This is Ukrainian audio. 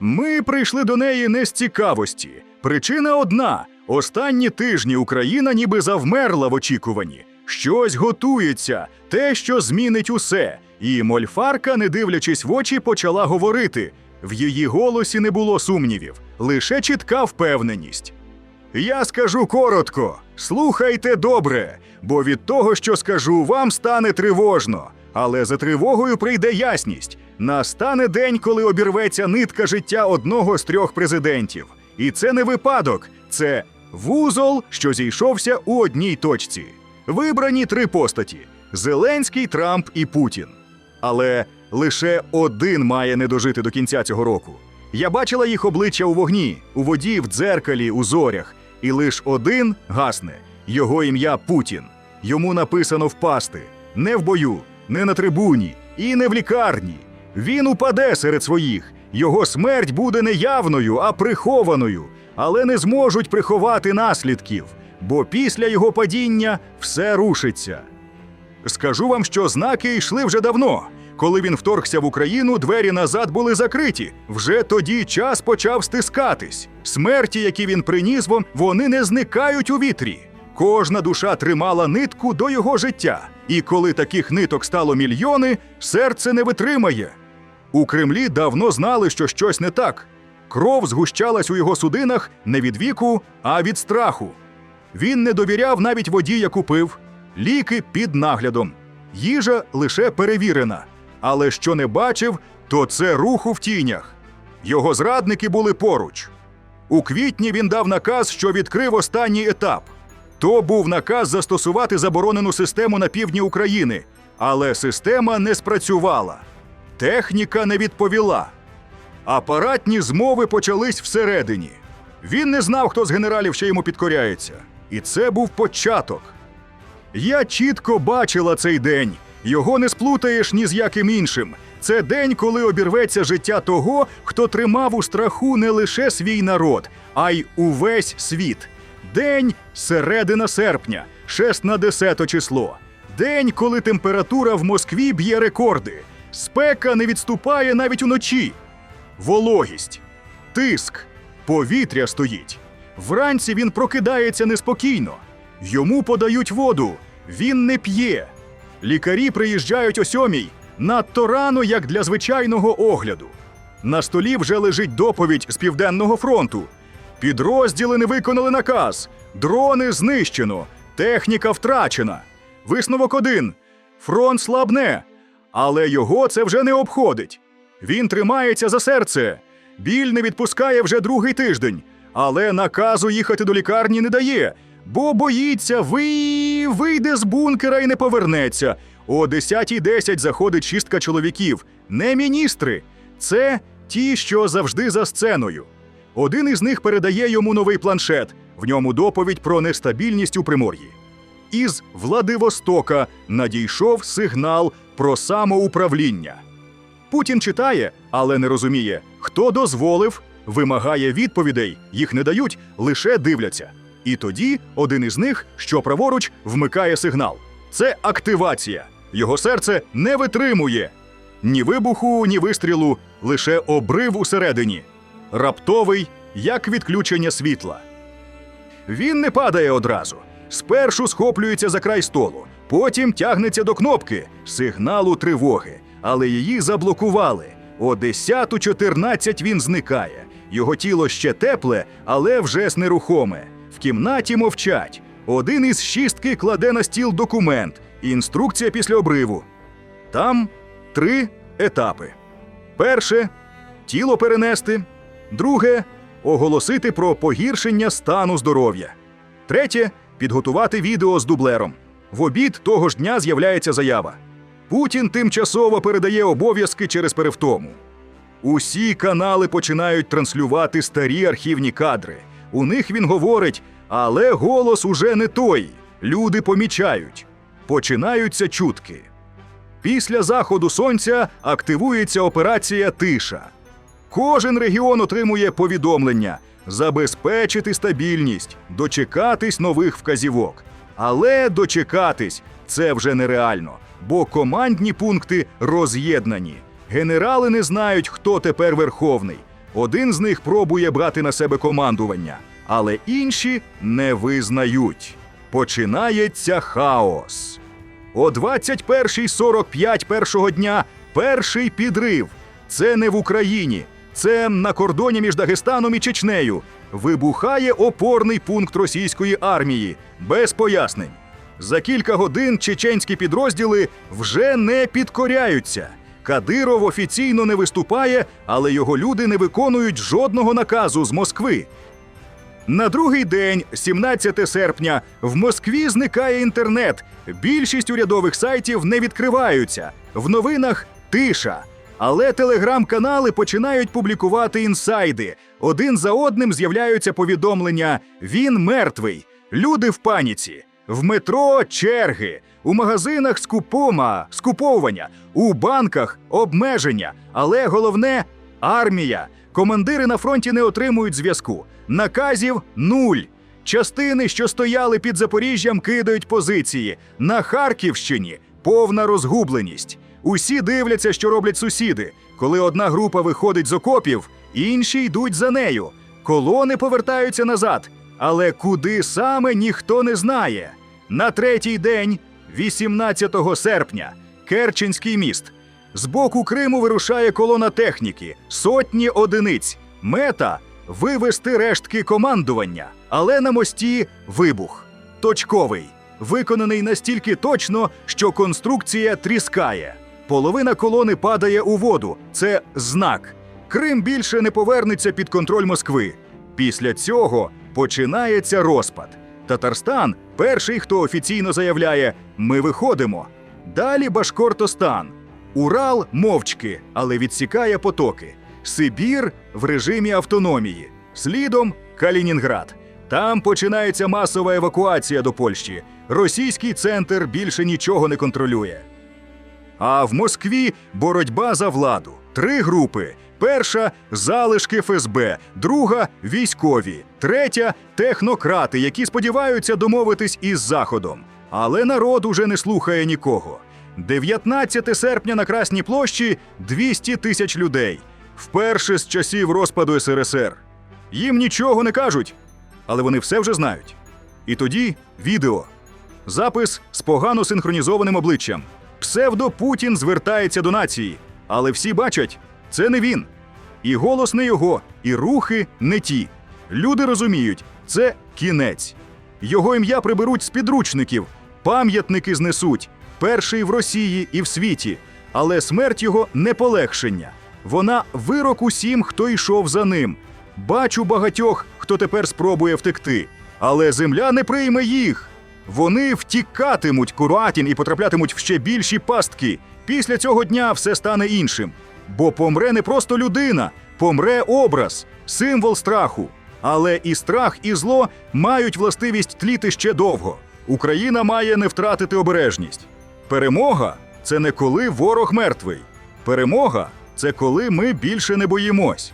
Ми прийшли до неї не з цікавості. Причина одна: останні тижні Україна ніби завмерла в очікуванні. Щось готується, те, що змінить усе. І мольфарка, не дивлячись в очі, почала говорити. В її голосі не було сумнівів, лише чітка впевненість. Я скажу коротко, слухайте добре, бо від того, що скажу, вам стане тривожно. Але за тривогою прийде ясність. Настане день, коли обірветься нитка життя одного з трьох президентів. І це не випадок, це вузол, що зійшовся у одній точці. Вибрані три постаті: Зеленський, Трамп і Путін. Але лише один має не дожити до кінця цього року. Я бачила їх обличчя у вогні, у воді, в дзеркалі, у зорях, і лиш один гасне його ім'я Путін. Йому написано впасти не в бою, не на трибуні і не в лікарні. Він упаде серед своїх. Його смерть буде не явною, а прихованою, але не зможуть приховати наслідків, бо після його падіння все рушиться. Скажу вам, що знаки йшли вже давно. Коли він вторгся в Україну, двері назад були закриті. Вже тоді час почав стискатись. Смерті, які він приніс вам, вони не зникають у вітрі. Кожна душа тримала нитку до його життя. І коли таких ниток стало мільйони, серце не витримає. У Кремлі давно знали, що щось не так. Кров згущалась у його судинах не від віку, а від страху. Він не довіряв навіть воді, яку пив, ліки під наглядом, їжа лише перевірена. Але що не бачив, то це руху в тінях. Його зрадники були поруч. У квітні він дав наказ, що відкрив останній етап. То був наказ застосувати заборонену систему на півдні України, але система не спрацювала. Техніка не відповіла. Апаратні змови почались всередині. Він не знав, хто з генералів ще йому підкоряється. І це був початок. Я чітко бачила цей день. Його не сплутаєш ні з яким іншим. Це день, коли обірветься життя того, хто тримав у страху не лише свій народ, а й увесь світ. День середина серпня, 6 на 10 число. День, коли температура в Москві б'є рекорди. Спека не відступає навіть уночі. Вологість, тиск, повітря стоїть. Вранці він прокидається неспокійно. Йому подають воду, він не п'є. Лікарі приїжджають о сьомій, надто рано, як для звичайного огляду. На столі вже лежить доповідь з південного фронту. Підрозділи не виконали наказ, дрони знищено, техніка втрачена. Висновок один: фронт слабне, але його це вже не обходить. Він тримається за серце. Біль не відпускає вже другий тиждень, але наказу їхати до лікарні не дає, бо боїться, ви... вийде з бункера і не повернеться. О 10.10 заходить шістка чоловіків, не міністри. Це ті, що завжди за сценою. Один із них передає йому новий планшет, в ньому доповідь про нестабільність у Примор'ї. Із Владивостока надійшов сигнал про самоуправління. Путін читає, але не розуміє, хто дозволив, вимагає відповідей, їх не дають, лише дивляться. І тоді один із них, що праворуч, вмикає сигнал. Це активація. Його серце не витримує. Ні вибуху, ні вистрілу, лише обрив усередині. Раптовий, як відключення світла. Він не падає одразу. Спершу схоплюється за край столу, потім тягнеться до кнопки сигналу тривоги, але її заблокували. О 10.14 він зникає. Його тіло ще тепле, але вже нерухоме. В кімнаті мовчать. Один із шістки кладе на стіл документ. Інструкція після обриву. Там три етапи: перше тіло перенести, друге оголосити про погіршення стану здоров'я. Третє підготувати відео з дублером. В обід того ж дня з'являється заява. Путін тимчасово передає обов'язки через перевтому. Усі канали починають транслювати старі архівні кадри. У них він говорить, але голос уже не той. Люди помічають. Починаються чутки. Після заходу сонця активується операція Тиша. Кожен регіон отримує повідомлення забезпечити стабільність, дочекатись нових вказівок. Але дочекатись це вже нереально, бо командні пункти роз'єднані. Генерали не знають, хто тепер верховний. Один з них пробує брати на себе командування, але інші не визнають. Починається хаос. О 21.45 першого дня перший підрив. Це не в Україні, це на кордоні між Дагестаном і Чечнею. Вибухає опорний пункт російської армії без пояснень. За кілька годин чеченські підрозділи вже не підкоряються. Кадиров офіційно не виступає, але його люди не виконують жодного наказу з Москви. На другий день, 17 серпня, в Москві зникає інтернет. Більшість урядових сайтів не відкриваються. В новинах тиша. Але телеграм-канали починають публікувати інсайди. Один за одним з'являються повідомлення: він мертвий. Люди в паніці. В метро черги, у магазинах скупома, скуповування, у банках обмеження. Але головне армія. Командири на фронті не отримують зв'язку. Наказів нуль. Частини, що стояли під Запоріжжям, кидають позиції. На Харківщині повна розгубленість. Усі дивляться, що роблять сусіди. Коли одна група виходить з окопів, інші йдуть за нею. Колони повертаються назад. Але куди саме ніхто не знає. На третій день, 18 серпня, Керченський міст. З боку Криму вирушає колона техніки, сотні одиниць. Мета вивести рештки командування, але на мості вибух. Точковий, виконаний настільки точно, що конструкція тріскає. Половина колони падає у воду. Це знак. Крим більше не повернеться під контроль Москви. Після цього починається розпад. Татарстан перший, хто офіційно заявляє: ми виходимо. Далі Башкортостан. Урал мовчки, але відсікає потоки. Сибір в режимі автономії. Слідом Калінінград. Там починається масова евакуація до Польщі. Російський центр більше нічого не контролює. А в Москві боротьба за владу. Три групи. Перша залишки ФСБ, друга військові, третя технократи, які сподіваються домовитись із Заходом. Але народ уже не слухає нікого. 19 серпня на Красній площі 200 тисяч людей. Вперше з часів розпаду СРСР. Їм нічого не кажуть, але вони все вже знають. І тоді відео. Запис з погано синхронізованим обличчям. Псевдо Путін звертається до нації, але всі бачать, це не він. І голос не його, і рухи не ті. Люди розуміють, це кінець. Його ім'я приберуть з підручників, пам'ятники знесуть, перший в Росії і в світі. Але смерть його не полегшення. Вона вирок усім, хто йшов за ним. Бачу багатьох, хто тепер спробує втекти. Але земля не прийме їх. Вони втікатимуть Куратін і потраплятимуть в ще більші пастки. Після цього дня все стане іншим. Бо помре не просто людина, помре образ, символ страху. Але і страх, і зло мають властивість тліти ще довго. Україна має не втратити обережність. Перемога це не коли ворог мертвий. Перемога це коли ми більше не боїмось.